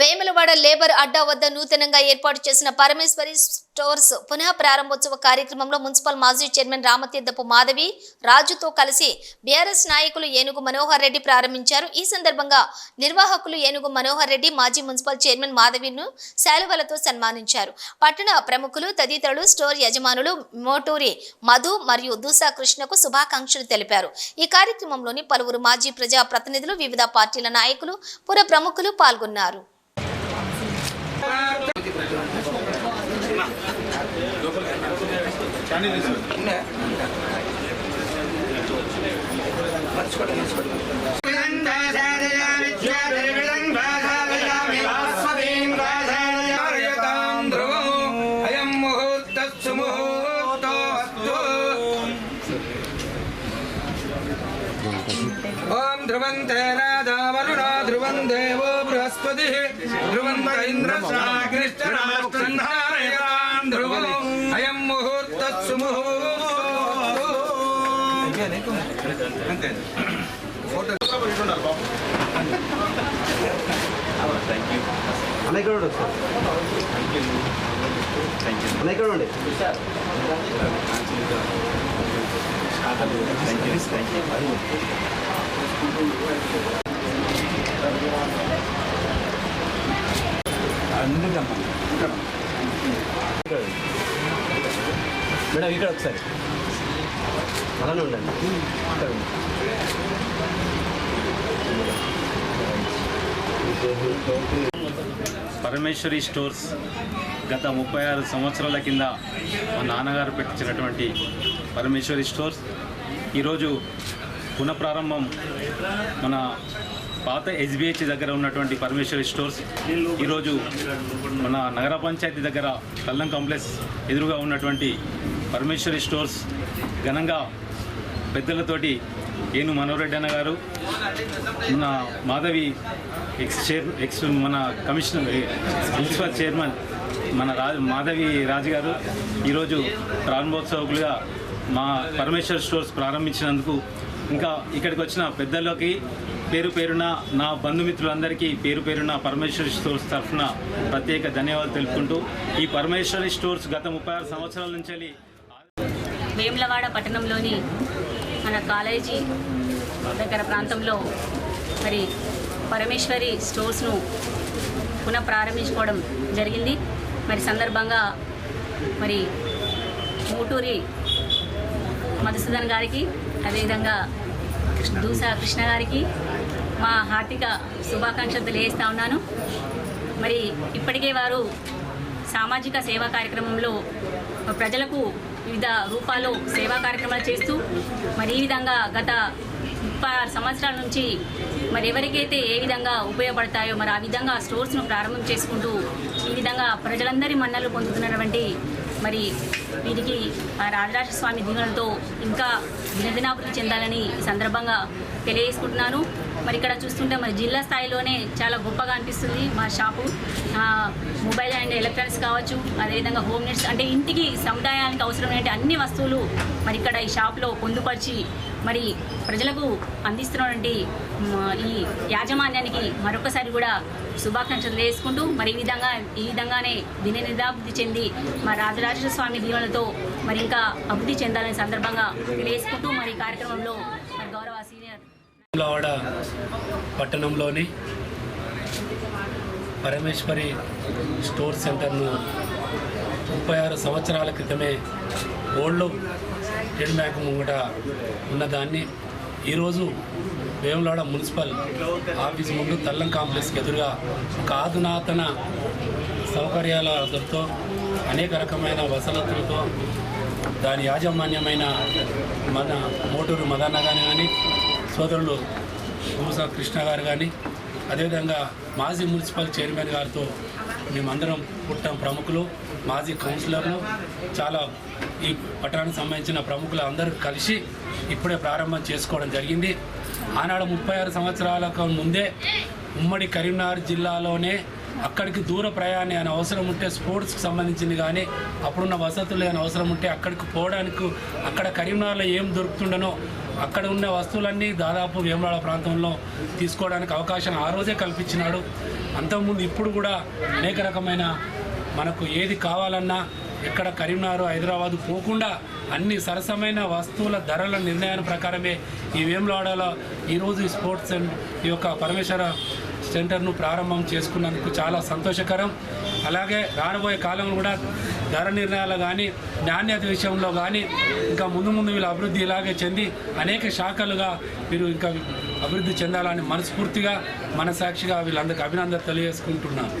Vemulawada labour అడ్డా వద్ద నూతనంగా ఏర్పాటు చేసిన పరమేశ్వరి స్టోర్స్ పునః ప్రారంభోత్సవ కార్యక్రమంలో మున్సిపల్ మాజీ చైర్మన్ రామతీర్థపు మాధవి రాజుతో కలిసి బీఆర్ఎస్ నాయకులు ఏనుగు మనోహర్ రెడ్డి ప్రారంభించారు. ఈ సందర్భంగా నిర్వాహకులు ఏనుగు మనోహర్ రెడ్డి మాజీ మున్సిపల్ చైర్మన్ మాధవిను శాలువలతో సన్మానించారు. పట్టణ ప్రముఖులు తదితరులు స్టోర్ యజమానులు మోటూరి మధు మరియు దూసా కృష్ణకు శుభాకాంక్షలు తెలిపారు. ఈ కార్యక్రమంలోని పలువురు మాజీ ప్రజా ప్రతినిధులు వివిధ పార్టీల నాయకులు పుర ప్రముఖులు పాల్గొన్నారు. అయం ముహూర్తస్సు ముహూర్తోస్తు ఓం ధ్రువంతే రాధావరుణా ధ్రువం దేవో బృహస్పతి. ధ్రువంత అన్న ఇక్కడ ఉండు సార్ అన్న ఇక్కడ ఉండి మేడం ఇక్కడ ఒకసారి. అలానే ఉండండి. పరమేశ్వరి స్టోర్స్ గత ముప్పై ఆరు సంవత్సరాల కింద మా నాన్నగారు పెట్టించినటువంటి పరమేశ్వరి స్టోర్స్. ఈరోజు పునఃప్రారంభం మన పాత ఎస్బిహెచ్ దగ్గర ఉన్నటువంటి పరమేశ్వరి స్టోర్స్. ఈరోజు మన నగర పంచాయతీ దగ్గర కల్లం కాంప్లెక్స్ ఎదురుగా ఉన్నటువంటి పరమేశ్వరి స్టోర్స్ ఘనంగా పెద్దలతోటి ఏను మనోరెడ్డి అన్న గారు మన మాధవి ఎక్స్ చైర్ ఎక్స్ మన కమిషనర్ మున్సిపల్ చైర్మన్ మన రాజు మాధవి రాజు గారు ఈరోజు ప్రారంభోత్సవకులుగా మా పరమేశ్వర్ స్టోర్స్ ప్రారంభించినందుకు ఇంకా ఇక్కడికి వచ్చిన పెద్దలకి పేరు పేరున నా బంధుమిత్రులందరికీ పేరు పేరున పరమేశ్వరి స్టోర్స్ తరఫున ప్రత్యేక ధన్యవాదాలు తెలుపుకుంటూ ఈ పరమేశ్వరి స్టోర్స్ గత ముప్పై ఆరు సంవత్సరాల నుంచి వెళ్ళి వేములవాడ పట్టణంలోని మన కాలేజీ దగ్గర ప్రాంతంలో మరి పరమేశ్వరి స్టోర్స్ను పునః ప్రారంభించుకోవడం జరిగింది. మరి సందర్భంగా మరి మూటూరి మధుసూదన్ గారికి అదేవిధంగా దూసా కృష్ణ గారికి మా హార్దిక శుభాకాంక్షలు తెలియజేస్తా ఉన్నాను. మరి ఇప్పటికే వారు సామాజిక సేవా కార్యక్రమంలో ప్రజలకు వివిధ రూపాల్లో సేవా కార్యక్రమాలు చేస్తూ మరి ఈ విధంగా గత ముప్పై ఆరు సంవత్సరాల నుంచి మరి ఎవరికైతే ఏ విధంగా ఉపయోగపడతాయో మరి ఆ విధంగా స్టోర్స్ను ప్రారంభం చేసుకుంటూ ఈ విధంగా ప్రజలందరి మన్నలు పొందుతున్నటువంటి మరి వీరికి రాజరాజస్వామి రాజరాజ స్వామి దీవెనలతో ఇంకా దినదినాభివృద్ధి చెందాలని ఈ సందర్భంగా తెలియజేసుకుంటున్నాను. మరి ఇక్కడ చూస్తుంటే మరి జిల్లా స్థాయిలోనే చాలా గొప్పగా అనిపిస్తుంది మా షాపు. మొబైల్ అండ్ ఎలక్ట్రానిక్స్ కావచ్చు అదేవిధంగా హోమ్ నీడ్స్ అంటే ఇంటికి సముదాయానికి అవసరమైన అన్ని వస్తువులు మరి ఇక్కడ ఈ షాప్లో పొందుపరిచి మరి ప్రజలకు అందిస్తున్నటువంటి ఈ యాజమాన్యానికి మరొకసారి కూడా శుభాకాంక్షలు వేసుకుంటూ మరి ఈ విధంగా ఈ విధంగానే దిననిదాభివృద్ధి చెంది మా రాజరాజేశ్వర స్వామి దీవెనలతో మరి ఇంకా అభివృద్ధి చెందాలనే సందర్భంగా తెలియజేసుకుంటూ మరి కార్యక్రమంలో వేములవాడ పట్టణంలోని పరమేశ్వరి స్టోర్ సెంటర్ను ముప్పై ఆరు సంవత్సరాల క్రితమే ఓల్డ్ స్టేట్ బ్యాంక్ ముంగట ఉన్నదాన్ని ఈరోజు వేములవాడ మున్సిపల్ ఆఫీస్ ముందు తల్లం కాంప్లెక్స్కి ఎదురుగా ఒక ఆధునాతన సౌకర్యాలతో అనేక రకమైన వసతులతో దాని యాజమాన్యమైన మన మోటూరు మదన్న కానీ సోదరులు భూసా కృష్ణ గారు కానీ అదేవిధంగా మాజీ మున్సిపల్ చైర్మన్ గారితో మేమందరం పుట్టిన ప్రముఖులు మాజీ కౌన్సిలర్లు. చాలా ఈ పట్టణానికి సంబంధించిన ప్రముఖులు అందరూ కలిసి ఇప్పుడే ప్రారంభం చేసుకోవడం జరిగింది. ఆనాడు ముప్పై ఆరు సంవత్సరాలకు ముందే ఉమ్మడి కరీంనగర్ జిల్లాలోనే అక్కడికి దూర ప్రయాణం అని అవసరం ఉంటే స్పోర్ట్స్కి సంబంధించింది కానీ అప్పుడున్న వసతులు అని అవసరం ఉంటే అక్కడికి పోవడానికి అక్కడ కరీంనగర్లో ఏం దొరుకుతుండనో అక్కడ ఉన్న వస్తువులన్నీ దాదాపు వేమరాడ ప్రాంతంలో తీసుకోవడానికి అవకాశం ఆ రోజే కల్పించినాడు. అంతకుముందు ఇప్పుడు కూడా అనేక రకమైన మనకు ఏది కావాలన్నా ఎక్కడ కరీంనగర్ హైదరాబాద్ పోకుండా అన్ని సరసమైన వస్తువుల ధరల నిర్ణయాల ప్రకారమే ఈ వేములవాడలో ఈరోజు ఈ స్పోర్ట్స్ అండ్ ఈ యొక్క పరమేశ్వర సెంటర్ను ప్రారంభం చేసుకున్నందుకు చాలా సంతోషకరం. అలాగే రానుబోయే కాలంలో కూడా ధర నిర్ణయాలు కానీ నాణ్యత విషయంలో కానీ ఇంకా ముందు ముందు వీళ్ళు అభివృద్ధి ఇలాగే చెంది అనేక శాఖలుగా మీరు ఇంకా అభివృద్ధి చెందాలని మనస్ఫూర్తిగా మనసాక్షిగా వీళ్ళందరికీ అభినందన తెలియజేసుకుంటున్నాను.